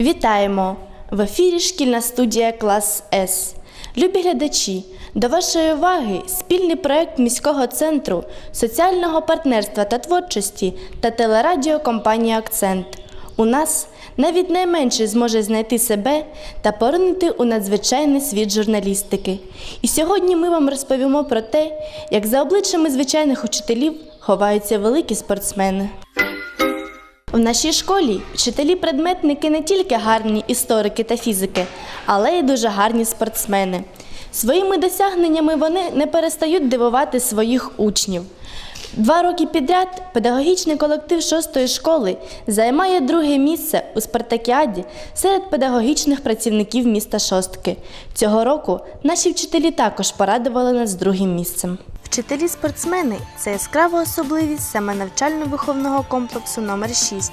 Вітаємо! В ефірі шкільна студія Клас С. Любі глядачі, до вашої уваги спільний проект міського центру соціального партнерства та творчості та телерадіокомпанії Акцент. У нас навіть найменший зможе знайти себе та поринути у надзвичайний світ журналістики. І сьогодні ми вам розповімо про те, як за обличчями звичайних учителів ховаються великі спортсмени. В нашій школі вчителі-предметники не тільки гарні історики та фізики, але й дуже гарні спортсмени. Своїми досягненнями вони не перестають дивувати своїх учнів. Два роки підряд педагогічний колектив шостої школи займає друге місце у спартакіаді серед педагогічних працівників міста Шостки. Цього року наші вчителі також порадували нас другим місцем. Вчителі-спортсмени це яскрава особливість саме навчально-виховного комплексу номер 6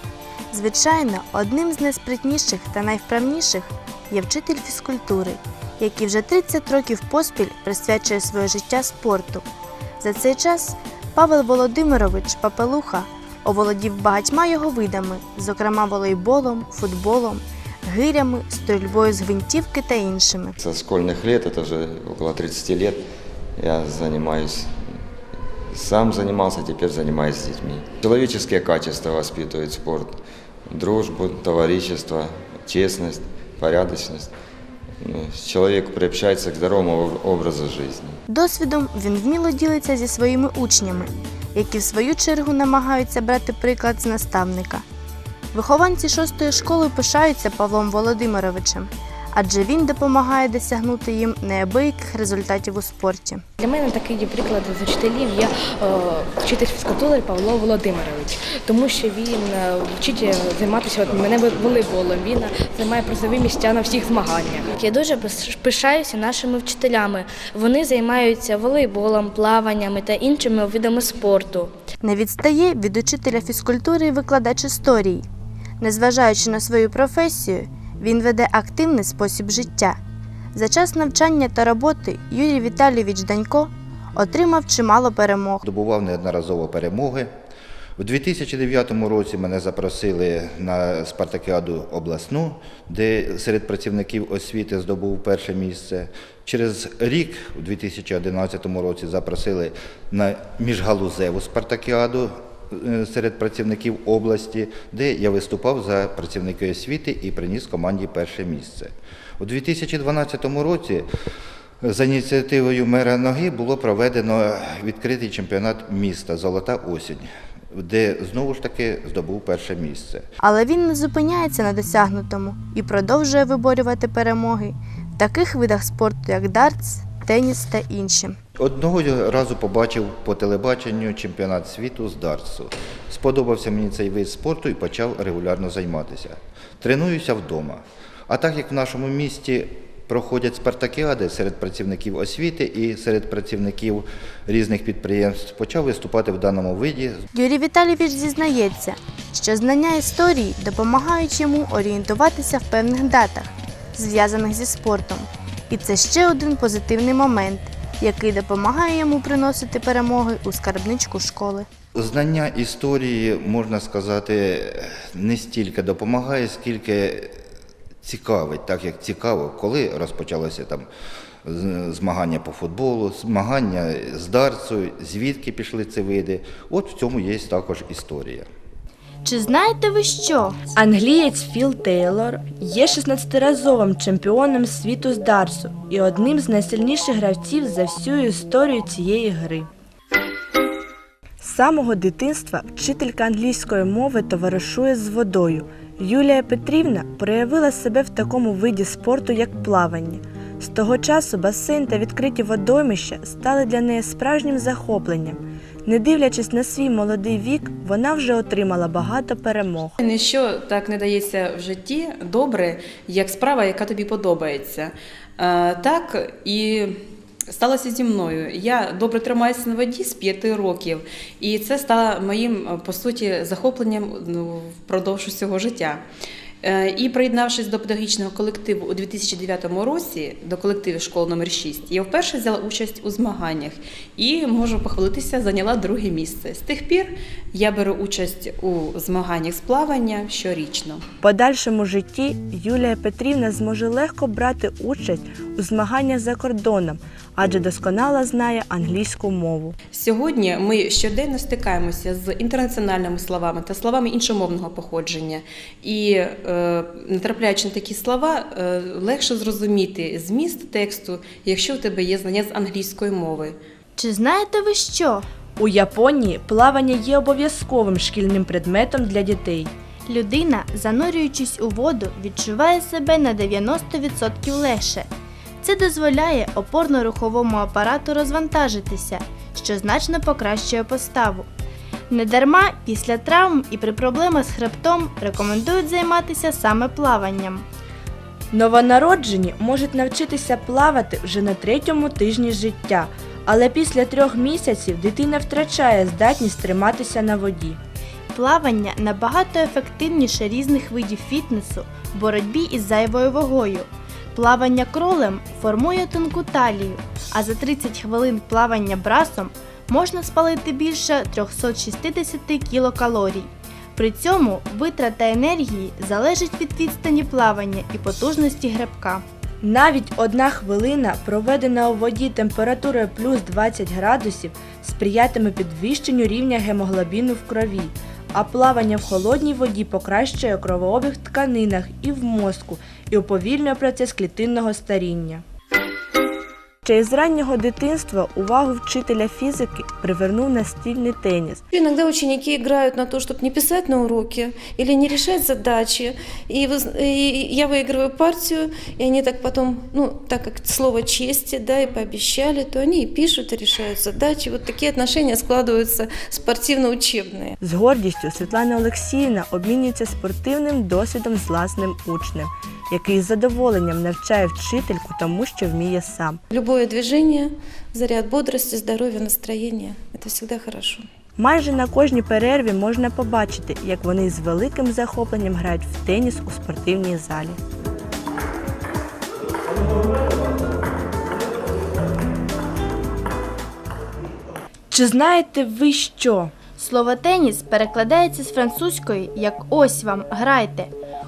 Звичайно, одним з найспритніших та найвправніших є вчитель фізкультури, який вже 30 років поспіль присвячує своє життя спорту. За цей час Павел Володимирович Папелуха оволодів багатьма його видами, зокрема волейболом, футболом, гирями, стрільбою з гвинтівки та іншими. Со школьных лет, это уже около 30 лет, я занимаюсь, сам занимался, теперь занимаюсь с детьми. Человеческие качества воспитывает спорт. Дружбу, товарищество, честность, порядочность. Ну, Человек приобщается к здоровому образу жизни. Досвідом він вміло ділиться зі своїми учнями, які в свою чергу намагаються брати приклад з наставника. Вихованці шостої школи пишаються Павлом Володимировичем, адже він допомагає досягнути їм неабияких результатів у спорті. Для мене такий приклад з учителів є е, вчитель фізкультури Павло Володимирович, тому що він е, вчить е, займатися от мене волейболом. Він займає призові місця на всіх змаганнях. Я дуже пишаюся нашими вчителями. Вони займаються волейболом, плаваннями та іншими видами спорту. Не відстає від учителя фізкультури і викладач історії. Незважаючи на свою професію, він веде активний спосіб життя. За час навчання та роботи Юрій Віталійович Данько отримав чимало перемог. Добував неодноразово перемоги. У 2009 році мене запросили на спартакіаду обласну, де серед працівників освіти здобув перше місце. Через рік, у 2011 році, запросили на міжгалузеву спартакіаду серед працівників області, де я виступав за працівники освіти і приніс команді перше місце. У 2012 році за ініціативою мера Ноги було проведено відкритий чемпіонат міста Золота осінь, де знову ж таки здобув перше місце. Але він не зупиняється на досягнутому і продовжує виборювати перемоги в таких видах спорту, як дартс, теніс та інші. Одного разу побачив по телебаченню чемпіонат світу з дартсу. Сподобався мені цей вид спорту і почав регулярно займатися. Тренуюся вдома. А так як в нашому місті проходять спартакіади серед працівників освіти і серед працівників різних підприємств, почав виступати в даному виді Юрій Віталійович зізнається, що знання історії допомагають йому орієнтуватися в певних датах, зв'язаних зі спортом. І це ще один позитивний момент, який допомагає йому приносити перемоги у скарбничку школи. Знання історії, можна сказати, не стільки допомагає, скільки цікавить, так як цікаво, коли розпочалося там змагання по футболу, змагання з дартсу, звідки пішли ці види. От в цьому є також історія. Чи знаєте ви що? Англієць Філ Тейлор є 16-разовим чемпіоном світу з Дарсу і одним з найсильніших гравців за всю історію цієї гри. З самого дитинства вчителька англійської мови товаришує з водою. Юлія Петрівна проявила себе в такому виді спорту, як плавання. З того часу басейн та відкриті водоймища стали для неї справжнім захопленням. Не дивлячись на свій молодий вік, вона вже отримала багато перемог. Ніщо так не дається в житті добре, як справа, яка тобі подобається. Е, Так і сталося зі мною. Я добре тримаюся на воді з п'яти років, і це стало моїм, по суті, захопленням ну, впродовж усього життя. Е, І приєднавшись до педагогічного колективу у 2009 році, до колективу школи номер 6, я вперше взяла участь у змаганнях і можу похвалитися, зайняла друге місце. З тих пір я беру участь у змаганнях з плавання щорічно. В подальшому житті Юлія Петрівна зможе легко брати участь у змаганнях за кордоном, адже досконало знає англійську мову. Сьогодні ми щоденно стикаємося з інтернаціональними словами та словами іншомовного походження. І е, натрапляючи на такі слова, е, легше зрозуміти зміст тексту, якщо у тебе є знання з англійської мови. Чи знаєте ви що? У Японії плавання є обов'язковим шкільним предметом для дітей. Людина, занурюючись у воду, відчуває себе на 90% легше. Це дозволяє опорно-руховому апарату розвантажитися, що значно покращує поставу. Недарма після травм і при проблемах з хребтом рекомендують займатися саме плаванням. Новонароджені можуть навчитися плавати вже на третьому тижні життя, але після трьох місяців дитина втрачає здатність триматися на воді. Плавання набагато ефективніше різних видів фітнесу в боротьбі із зайвою вагою. Плавання кролем формує тонку талію, а за 30 хвилин плавання брасом можна спалити більше 360 кілокалорій. При цьому витрата енергії залежить від відстані плавання і потужності гребка. Навіть одна хвилина, проведена у воді температурою плюс 20 градусів, сприятиме підвищенню рівня гемоглобіну в крові, а плавання в холодній воді покращує кровообіг в тканинах і в мозку і уповільнює процес клітинного старіння. Ще із раннього дитинства увагу вчителя фізики привернув настільний теніс. Иногда ученики играют на то, чтобы не писать на уроке или не решать задачи. И, вы з- и я выигрываю партию, и они так потом, ну, так как слово чести, да, и пообещали, то они и пишут, и решают задачи. Вот такие отношения складываются спортивно-учебные. З гордістю Світлана Олексіївна обмінюється спортивним досвідом з власним учнем, який з задоволенням навчає вчительку тому, що вміє сам. Любое движение, заряд бодрости, здоровья, настроения – это всегда хорошо. Майже на кожній перерві можна побачити, як вони з великим захопленням грають в теніс у спортивній залі. Чи знаєте ви що? Слово теніс перекладається з французької як ось вам грайте.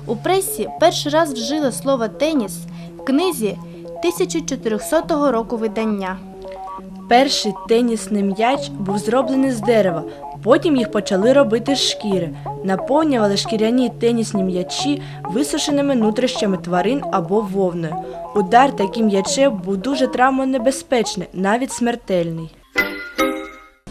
У пресі перший раз вжили слово теніс в книзі 1400 року видання. Перший тенісний м'яч був зроблений з дерева, потім їх почали робити з шкіри, наповнювали шкіряні тенісні м'ячі висушеними нутрищами тварин або вовною. Удар таким м'ячем був дуже травмонебезпечний, навіть смертельний.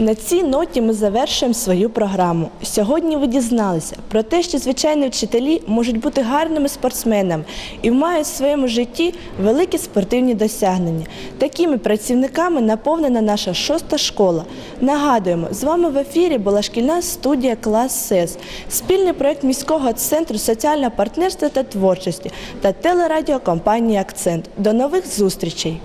На цій ноті ми завершуємо свою програму. Сьогодні ви дізналися про те, що звичайні вчителі можуть бути гарними спортсменами і мають в своєму житті великі спортивні досягнення. Такими працівниками наповнена наша шоста школа. Нагадуємо, з вами в ефірі була шкільна студія клас СЕС, спільний проект міського центру соціального партнерства та творчості та телерадіокомпанії Акцент. До нових зустрічей!